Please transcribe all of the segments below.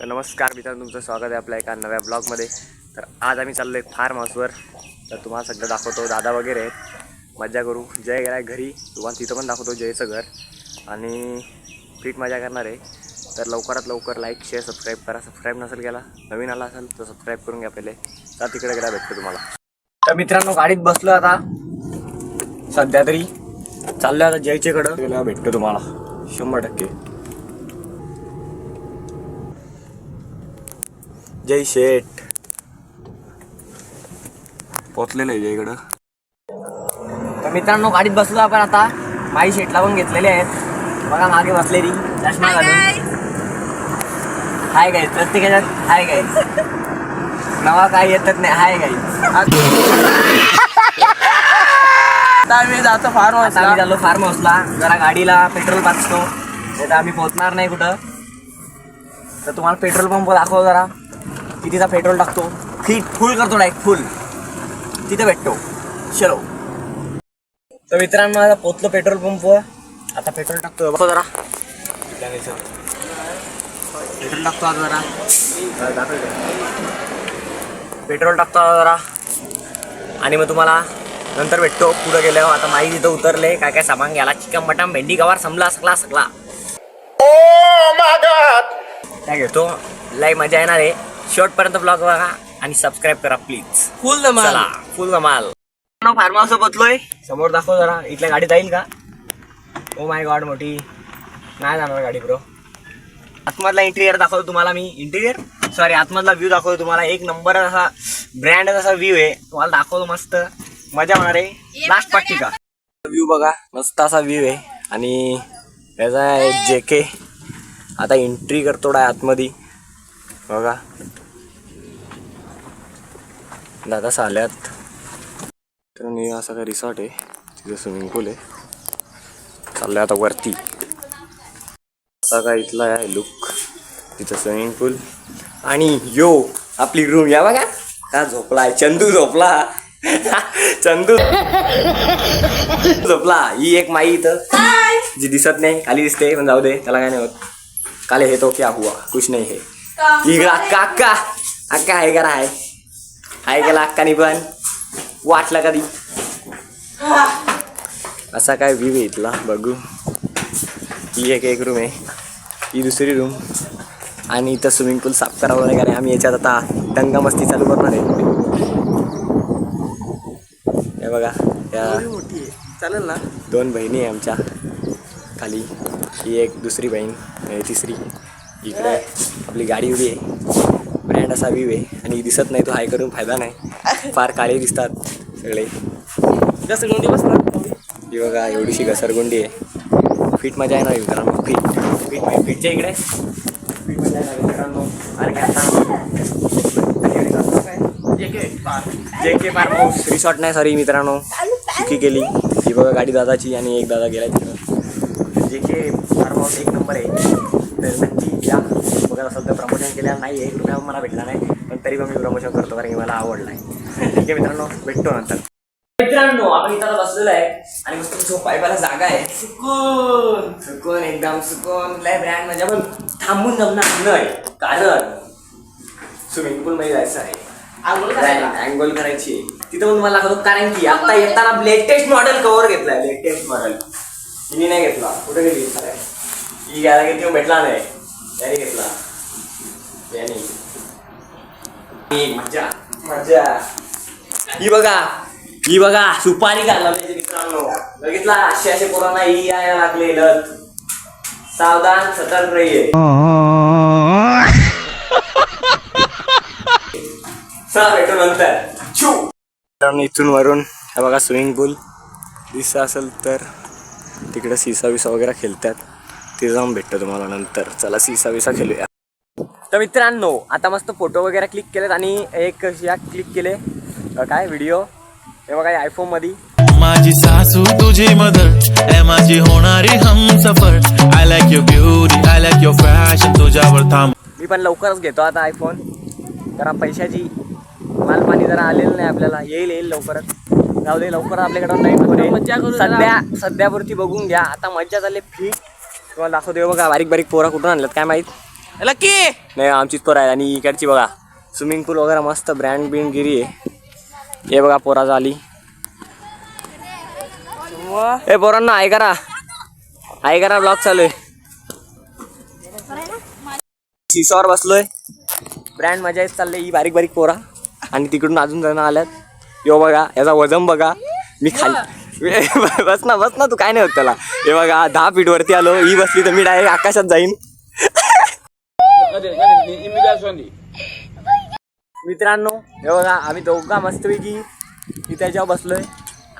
तर नमस्कार मित्रांनो तुमचं स्वागत आहे आपल्या एका नव्या ब्लॉगमध्ये. तर आज आम्ही चाललो आहे फार्म हाऊसवर तर तुम्हाला सगळं दाखवतो दादा वगैरे आहेत. मजा करू. जय गेला घरी. तुम्हाला तिथं पण दाखवतो जयचं घर. आणि फिट मजा करणार आहे. तर लवकरात लवकर लाईक शेअर सबस्क्राईब करा. सबस्क्राईब नसेल केला नवीन आला असेल तर सबस्क्राईब करून घ्या पहिले. तर तिकडे गेला भेटतो तुम्हाला. तर मित्रांनो गाडीत बसलो आता. सध्या तरी. चाललो आता जयचेकडं. गेल्यावर भेटतो तुम्हाला. शंभर टक्के. जय शेठ. पोचलेलं आहे जयकडं तर मित्रांनो गाडीत बसलो आपण आता. माई शेटला पण घेतलेले आहेत. बघा मागे बसलेली चष्मा घालून. हाय गाईज प्रत्येकाच्यात हाय गाईज नवा काय येतच नाही. हाय गाईज आता आम्ही जातो फार आता आम्ही झालो फार्म हाऊसला जरा गाडीला पेट्रोल पाचतो. नाही तर आम्ही पोहोचणार नाही कुठं. तर तुम्हाला पेट्रोल पंप दाखव जरा. कितीचा पेट्रोल टाकतो? फिट फुल करतो डायरेक्ट फुल. तिथे भेटतो. चलो. तर मित्रांनो आता पोचलो पेट्रोल पंपवर. आता पेट्रोल टाकतो बघतो जरा. पेट्रोल टाकतो आता जरा. पेट्रोल टाकतो जरा. आणि मग तुम्हाला नंतर भेटतो. पुढे गेल्यावर आता माई तिथं उतरले. काय काय सामान घ्यायला? चिकन मटन भेंडी गवार समला सकला सकला काय घेतो? लय मजा येणार आहे. शेवटपर्यंत ब्लॉग बघा आणि सबस्क्राईब करा प्लीज फुल धमाल. फुल धमाल. फार्म हाऊस बसलोय समोर दाखव जरा इथल्या गाडी जाईल का? ओ माय गॉड मोठी. नाही जाणार गाडी ब्रो आतमधला इंटिरियर दाखवतो तुम्हाला मी. इंटिरियर सॉरी आतमधला व्ह्यू दाखवतो तुम्हाला. एक नंबर असा ब्रँड असा व्ह्यू आहे. तुम्हाला दाखवतो मस्त. मजा होणार आहे. लास्ट पार्टी का? व्ह्यू बघा. मस्त असा व्ह्यू आहे. आणि याचा आहे जे के आता एंट्री करतो आतमध्ये. बघा. दादा आल्यात तर मी असा काय रिसॉर्ट आहे तिथं स्विमिंग पूल आहे. चाललंय आता वरती. असा काय इथला आहे लुक तिथं स्विमिंग पूल आणि यो आपली रूम या बघा. का झोपलाय. चंदू झोपला. चंदू. झोपला. ही एक माई इथं. जी दिसत नाही. खाली दिसते पण जाऊ दे. त्याला काय नाही होत. काले हे तो क्या हुआ? कुछ नाही हे. इकडं अक्का अक्का अक्का आहे का आहे आहे गेला अक्कानी पण वाटला कधी असा काय व्ह्यू आहे इथला बघू ही एक एक रूम आहे ही दुसरी रूम आणि इथं स्विमिंग पूल साफ करावं वगैरे आम्ही याच्यात आता दंगा मस्ती चालू करणार आहे हे बघा त्या मोठी आहे चालेल ना दोन बहिणी आहे आमच्या खाली ही एक दुसरी बहीण आणि तिसरी इकडे आपली गाडी उभी आहे. ब्रँड असा व्ह्यू आहे. आणि दिसत नाही तो हाय करून फायदा नाही. फार काळे दिसतात सगळे. जास्त गोंडी बस ना ही बघा एवढीशी घसरगुंडी आहे. फिट मजा येणार मित्रांनो. फिट फिट फिटच्या इकडे. फिट मजा येणार मित्रांनो. आणि आता. जे के हाऊस रिसॉर्ट नाही सॉरी मित्रांनो. चुकी केली. ही बघा गाडी दादाची आणि एक दादा गेला जे के फार्म हाऊस एक नंबर आहे. तर नक्की या बघत असेल तर प्रमोशन केलेलं नाही एक रुपया मला भेटला नाही पण तरी पण मी प्रमोशन करतो कारण की मला आवडला आहे ठीक आहे मित्रांनो भेटतो नंतर. मित्रांनो आपण इथं बसलेलो आहे आणि मस्त झोपायला जागा आहे. सुकून. सुकून एकदम सुकून. लय ब्रँड म्हणजे आपण थांबून जमणार नाही. कारण स्विमिंग पूल मध्ये जायचं आहे. अँगोल करायची. तिथं पण मला दाखवतो कारण की आता येताना लेटेस्ट मॉडेल कव्हर घेतलाय लेटेस्ट मॉडेल तिने नाही घेतला. कुठे गेली? ही घ्यायला तेव्हा भेटला नाही. त्याने घेतला. त्याने मजा. मजा ही बघा ही बघा सुपारी घालला मित्रांनो. बघितला असे असे पोरांना ही यायला लागले लत सावधान सतर्क रहिये. चला भेटू नंतर. छू. मित्रांनो इथून वरून हे बघा स्विमिंग पूल दिसत असेल तर तिकडे सीसा विसा वगैरे खेळतात. ते जाऊन भेटतं तुम्हाला नंतर. चला सीसा विसा खेळूया. तर मित्रांनो आता मस्त फोटो वगैरे क्लिक केलेत आणि एक या क्लिक केले. काय? व्हिडिओ हे बघा आयफोनमध्ये माझी सासू तुझी मदर ए माझी होणारी हम सफर I like your beauty I like your fashion तुझ्यावर थांब. मी पण लवकरच घेतो आता आयफोन जरा पैशाची मालपाणी जरा आलेलं नाही आपल्याला. येईल येईल लवकरच. जाऊ दे लवकर आपल्याकडे नवीन फोन. सध्या सध्यापुरती बघून घ्या. आता मज्जा झाली फिट तुम्हाला दाखवतो हे बघा बारीक बारीक पोरा कुठून आणल्यात काय माहीत? लकी! नाही आमचीच पोर आहे आणि इकडची बघा. स्विमिंग पूल वगैरे मस्त ब्रँड बिंड गिरी आहे. हे बघा पोराचं आली हे पोरांना आहे करा. आहे करा ब्लॉग चालू आहे. शिसावर बसलोय. ब्रँड मजा येत चालले ही बारीक बारीक पोरा. आणि तिकडून अजून जण आल्यात. यो बघा याचा वजन बघा. मी खाली बस ना बस ना तू काय नाही होत त्याला. हे बघा दहा फीट वरती आलो. ही बसली तर मी डायरेक्ट आकाशात जाईन. मित्रांनो हे बघा आम्ही दोघा मस्तपैकी मी त्याच्यावर बसलोय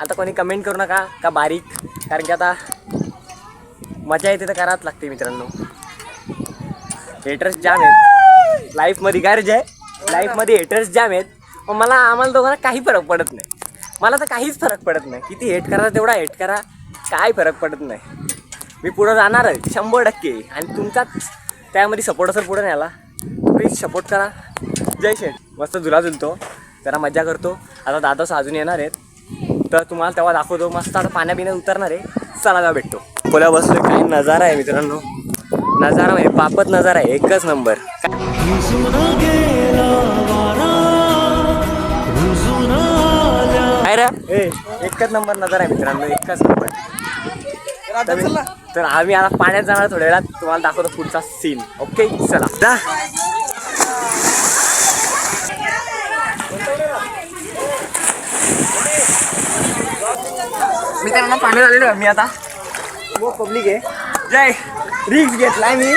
आता कोणी कमेंट करू नका का बारीक? कारण की आता मजा येते तर करावंच लागते मित्रांनो. हेटर्स जाम आहेत. लाईफमध्ये गरज आहे. लाईफमध्ये हेटर्स जाम आहेत. पण मला आम्हाला दोघांना काही फरक पडत नाही. मला तर काहीच फरक पडत नाही. किती हेट करा तेवढा हेट करा. काय फरक पडत नाही. मी पुढं जाणार आहे शंभर टक्के. आणि तुमचाच त्यामध्ये सपोर्ट असेल पुढे न्यायला. प्लीज सपोर्ट करा. जय शेठ. मस्त झुला झुलतो. जरा मजा करतो. आता दादाच अजून येणार आहेत. तर तुम्हाला तेव्हा दाखवतो. मस्त आता पाण्या बिण्यात उतरणार आहे. चला जा भेटतो. खोल्या बसलोय. काय नजारा आहे मित्रांनो. नजारा म्हणजे पापत नजारा आहे. एकच नंबर. काय रे? ए, एकच नंबर नजारा आहे मित्रांनो. एकच नंबर. तर मी- आम्ही आता पाण्यात जाणार थोड्या वेळात. तुम्हाला दाखवतो पुढचा सीन ओके चला. जा मित्रांनो पाण्यात आलेलो मी आता. वो पब्लिक आहे. जय. रिक्स घेतलाय मी.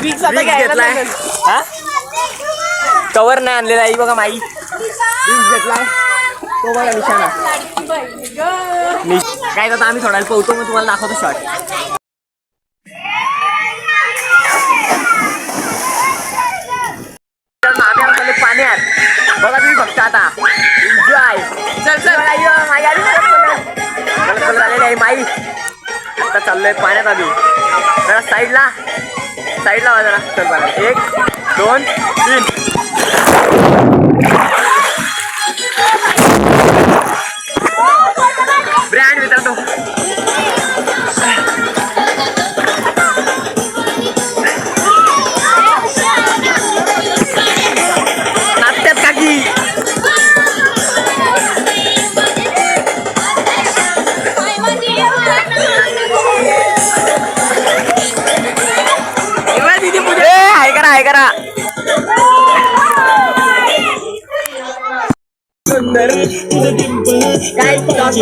रिक्स घेतलाय. हा? कवर नाही आणलेला आहे बघा माई. रिक्स घेतलाय. तो बघा निशाणा. निश- काय करता आम्ही थोड्या वेळ पोहतो मग तुम्हाला दाखवतो शॉर्ट आम्ही आलो पाण्यात. बघा तुम्ही फक्त आता. एन्जॉय चल चल. माई आली आलेली आहे माई. आता चाललोय पाण्यात आम्ही. जरा साईडला. साईडला जरा. चल बघा एक दोन तीन.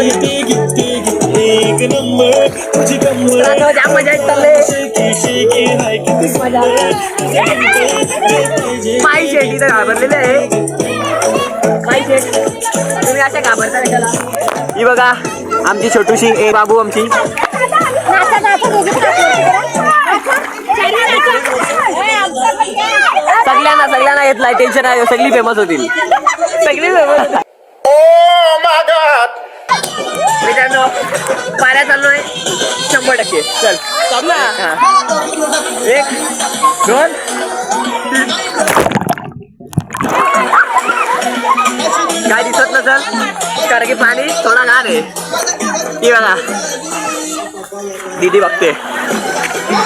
येत शेट घाबरलेले आहे. शेट तुम्ही अशा घाबरता ही बघा आमची छोटूशी ए बाबू आमची. सगळ्यांना सगळ्यांना घेतलाय टेन्शन आहे सगळी फेमस होतील. सगळी फेमस मित्रांनो पाण्यात चाललोय शंभर टक्के. चल. चाल ना. एक दोन. काय दिसत नसल? कारण की पाणी थोडा घाण आहे. ही बघा. दीदी बघते.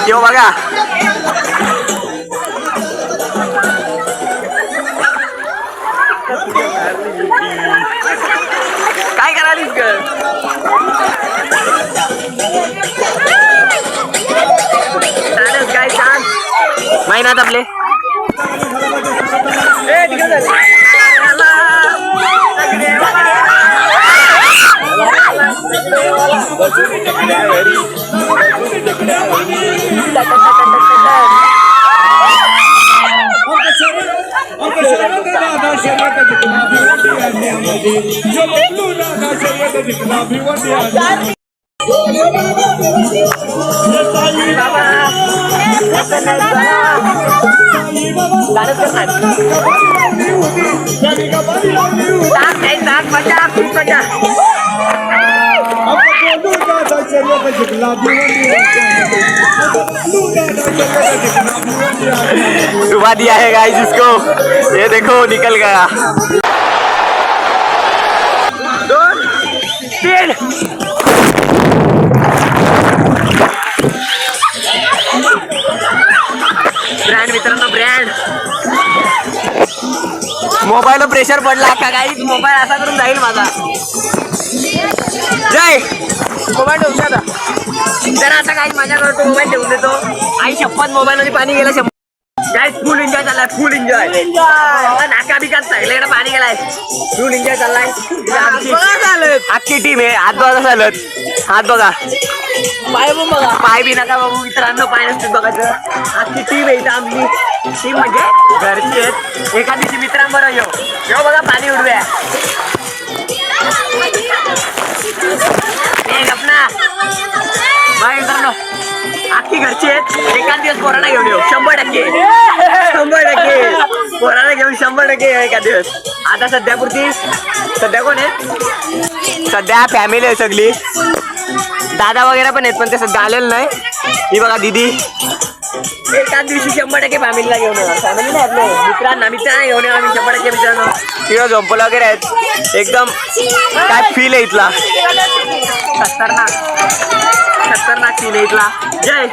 यो बघा. चालेल काय सांग महिन्यात आपले ए, तिकडे चल. गाणं तर सांग. सांग, डुबा दिया है गाइस इसको। ये देखो निकल गया। मोबाईल प्रेशर पडला का काही मोबाईल असा करून जाईल माझा. जय! मोबाईल ठेवून द्या आता. जरा आता काही माझ्याकडे तो मोबाईल ठेवून देतो. आई शपथ मोबाईल मध्ये पाणी गेलं शपथ. काय फुल एन्जॉय चाललाय फुल एन्जॉय नाका बिकात सगळीकडे पाणी गेलाय. फुल एन्जॉय चाललाय. अख्खी टीम आहे हात बघा चालत हात बघा. पाय बघा. पाय बी नका बाबू मित्रांनो पाय नसते बघायचं. आजची टीम आहे इथं आमची. ती म्हणजे घरची आहेत एका दिवशी मित्रांबरोबर येऊ. येऊ बघा पाणी उडव्या. ए, गपना. बाय मित्रांनो घरची आहेत. एका दिवस कोरोना घेऊन येऊ. शंभर टक्के. शंभर टक्के. कोरोना घेऊन शंभर टक्के एका दिवस. आता सध्या पुरती सध्या कोण आहे? सध्या फॅमिली आहे सगळी. दादा वगैरे पण आहेत पण ते सध्या आलेलं नाही. ही बघा दीदी. एकाच दिवशी शंभर टक्के फॅमिलीला घेऊन येणार. फॅमिली नाही आपले मित्रांना मित्रांना घेऊन येणार आम्ही शंभर टक्के मित्रांनो. तिकडं झोंपलं वगैरे आहेत. एकदम काय फील आहे इथला? खतरनाक. खतरनाक फील आहे इथला. जय.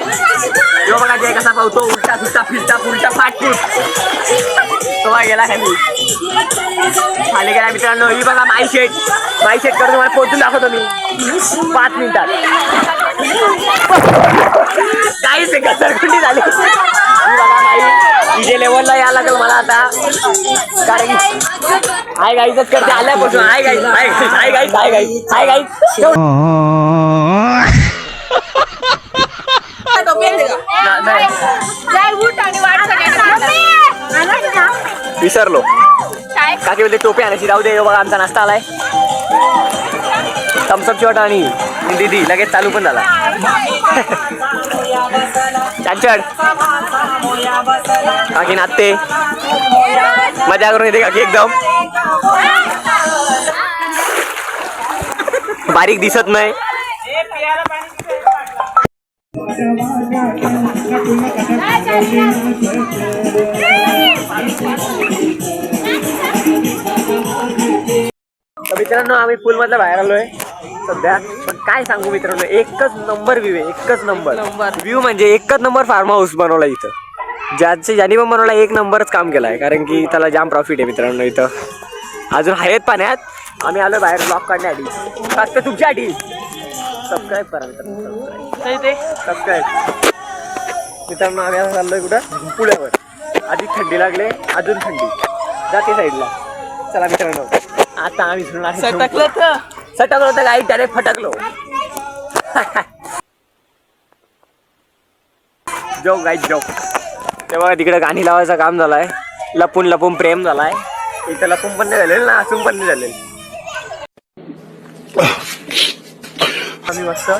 जो बघा जय कसा पावतो. उलटा सुलटा फिरता उलटा फाटफूट तो बघा गेला खाली खाली गेला मित्रांनो. ही बघा माई शेट माई शेट करून तुम्हाला पोहोचून दाखवतो मी. पाच मिनिटात. काही से घसरगुंडी झाली. लेवलला यायला लागेल मला आता. कारण हाय गाईच करते. आल्यापासून हाय गाई हाय हाय गाई हाय गाई हाय गाई विसरलो. काय बोलते टोपी आणायची. राहू दे बघा आमचा नाश्ता आलाय. थम्सअप शॉट आणि आणि दीदी लगेच चालू पण झाला. चाचड. काकी नाते. मजा करून येते काकी एकदम. बारीक दिसत नाही. मित्रांनो आम्ही पूलमधल्या बाहेर आलोय सध्या. पण काय सांगू मित्रांनो एकच नंबर व्ह्यू आहे एकच नंबर. व्ह्यू म्हणजे एकच नंबर फार्म हाऊस बनवला इथं. ज्याचे ज्याने पण बनवला एक नंबरच काम केलाय. कारण की त्याला जाम प्रॉफिट आहे मित्रांनो इथं. अजून आहेत पाण्यात. आम्ही आलो बाहेर ब्लॉक काढण्यासाठी फक्त तुमच्यासाठी सबस्क्राईब करा मित्रांनो सबस्क्राईब मित्रांनो आम्ही आता चाललोय कुठं? पुण्यावर. आधी थंडी लागले अजून थंडी. जाते साईडला चला मित्रांनो. आता आम्ही आहे सटकलं तर. सटकलो होतं guy direct फटकलो. Joke guy joke. तेव्हा तिकडे गाणी लावायचं काम झालंय. लपून लपून प्रेम झालाय. इथं लपून पण नाही झालेलं ना असून पण नाही झालेलं. आम्ही मस्त.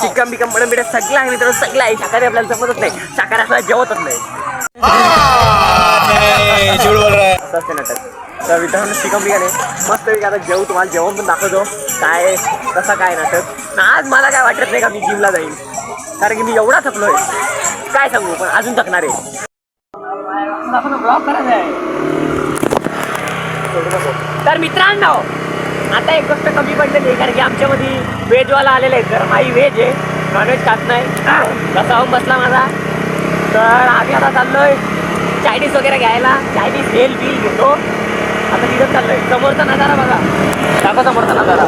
चिकन बिकन मटन बिटन सगळं आहे मित्रांनो सगळं आहे. शाकाहारी आपल्याला जमतच नाही. शाकाहारी आपल्याला जेवतच नाही. असं असते नाटक. तर तर मित्रांनो चिकन बिर्याणी मस्त मी आता जेवू तुम्हाला जेवण पण दाखवतो. काय कसं काय नाटक आज मला काय वाटत नाही का मी जिमला जाईल कारण की मी एवढा थकलोय. काय सांगू पण अजून थकणार आहे. ब्लॉग करायचा आहे तर मित्रांनो आता एक गोष्ट कमी पडलेली आहे कारण की आमच्यामध्ये व्हेजवाला आलेला आहे तर माई व्हेज आहे नॉनव्हेज खात नाही. कसा होऊन बसला माझा. तर आम्ही आता चाललोय. चायनीज वगैरे घ्यायला. चायनीज हेल बिल घेतो. आता तिथं चाललोय. समोरचा नजारा बघा. दाखव समोरचा नजारा.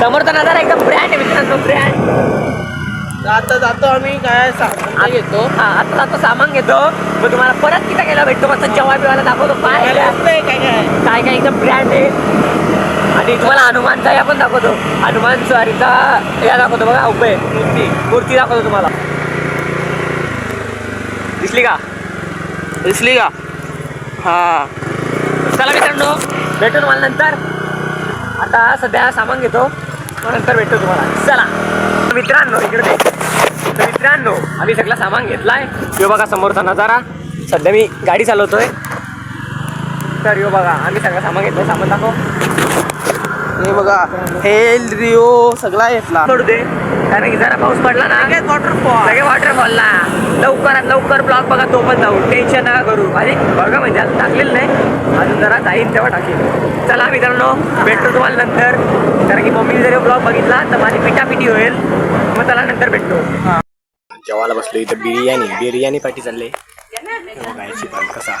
समोरचा नजारा एकदम ब्रँड आहे मित्रांनो ब्रँड आता जातो आम्ही काय सामान घेतो. हा आता जातो सामान घेतो. मग तुम्हाला परत तिथं गेला भेटतो. मस्त जेव्हा बिवायला दाखवतो. काय काय काय काय? काय काय एकदम ब्रँड आहे. आणि तुम्हाला हनुमानचा या पण दाखवतो. हनुमान स्वारीचा या दाखवतो. बघा उभे. मूर्ती. मूर्ती दाखवतो तुम्हाला. दिसली का? दिसली का? हा. चला मित्रांनो भेटू तुम्हाला नंतर. आता सध्या सामान घेतो मग नंतर भेटतो तुम्हाला. चला. मित्रांनो इकडे. तर मित्रांनो आम्ही सगळं सामान घेतलाय. यो बघा समोरचा नजारा. सध्या मी गाडी चालवतोय. तर यो बघा आम्ही सगळं सामान घेतलंय. सामान दाखव. हे बघा हेल रिओ सगळा घेतला. दे. कारण की जरा पाऊस पडला ना वॉटरफॉल सगळे वॉटरफॉलला लवकरात लवकर ब्लॉक बघा तो पण जाऊ. टेन्शन नका करू. अरे बघा म्हणजे अजून टाकलेलं नाही. अजून जरा जाईन तेव्हा टाकेल. चला मित्रांनो भेटतो तुम्हाला नंतर. कारण की मम्मीने जरी ब्लॉग बघितला तर माझी पिटापिटी होईल. मग त्याला नंतर भेटतो. जेवायला बसलो इथं. बिर्याणी बिर्याणी पाठी चालले. गायची पण कसा?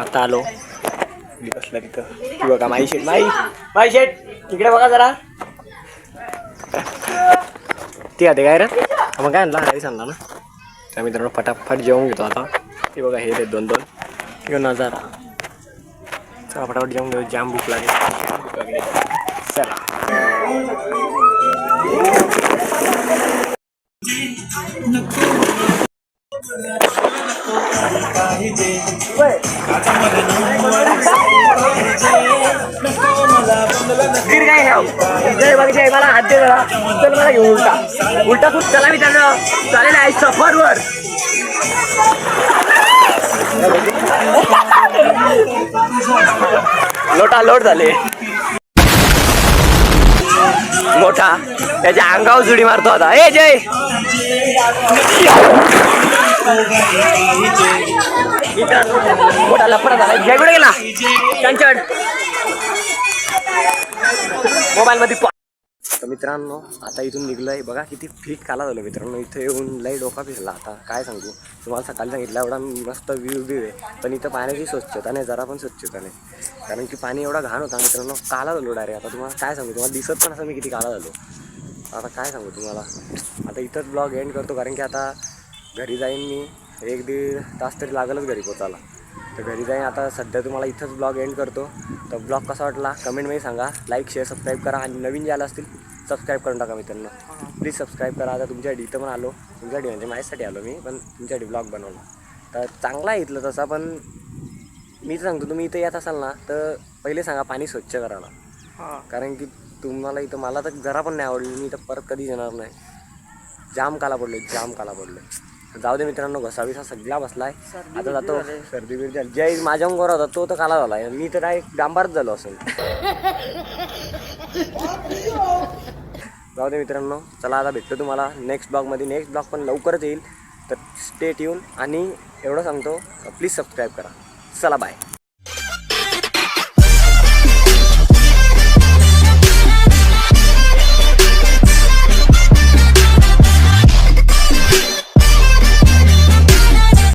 आता आलो. मी बसला तिथं. ती बघा माई शेट? माई? माई शेट इकडे बघा जरा. ती आता काय रे मग काय आणला राईस आणला ना त्या मित्रांनो फटाफट जेवून घेतो आता ते बघा हे रे दोन दोन घेऊन नजारा चला फटाफट जेवून घेऊ जाम भूक लागेल जाम चला गिर जय बघ मला हात दे जरा चल मला घेऊ उलटा. उलटा खूप चला मी त्यांना. चालेल आहे सफरवर लोटा लोट झाले. मोठा. त्याच्या अंगावर जुडी मारतो आता. ए जय. मोठा लफडा झाला. जय कुठे गेला? चंचड. मोबाईल मध्ये तर मित्रांनो आता इथून निघलंय. बघा किती फिट काला झालो मित्रांनो. इथे येऊन लई डोका फिरला. आता काय सांगू? तुम्हाला सकाळी सांगितलं एवढा मस्त व्ह्यू व्ह्यू आहे. पण इथं पाण्याची स्वच्छता नाही जरा पण स्वच्छता नाही. कारण की पाणी एवढा घाण होता मित्रांनो काला झालो डायरेक्ट आता तुम्हाला काय सांगू? तुम्हाला दिसत पण असं मी किती काला झालो आता काय सांगू तुम्हाला? आता इथंच ब्लॉग एंड करतो कारण की आता घरी जाईन मी. एक दीड तास तरी लागलंच घरी पोचायला. तर घरी जाईन. आता सध्या तुम्हाला इथंच ब्लॉग एंड करतो. तर ब्लॉग कसा वाटला? कमेंटमध्ये सांगा. लाईक शेअर सबस्क्राईब करा. आणि नवीन जे आलं असतील सबस्क्राईब करून टाका मित्रांनो. प्लीज सबस्क्राईब करा. आता तुमच्यासाठी इथं पण आलो. तुमच्यासाठी म्हणजे माझ्यासाठी आलो मी पण तुमच्यासाठी ब्लॉग बनवला. तर चांगला आहे इथलं तसा पण मी सांगतो तुम्ही इथं येत असाल ना तर पहिले सांगा पाणी स्वच्छ करायला. कारण की तुम्हाला इथं मला तर जरा पण नाही आवडली. मी तर परत कधीच येणार नाही. जाम काला पडलोय जाम काला पडलोय. जाऊ दे मित्रांनो घसाविसा सगळा बसलाय. आता जातो. सर्दी बिर्दी झाली. जय माझ्या अंगावर होता तो तर काला झालाय. मी तर काय डांबारच झालो असेल. जाऊ दे मित्रांनो चला आता भेटतो तुम्हाला नेक्स्ट ब्लॉगमध्ये नेक्स्ट ब्लॉग पण लवकरच येईल. तर स्टेट येऊन आणि एवढं सांगतो प्लीज सबस्क्राईब करा. चला बाय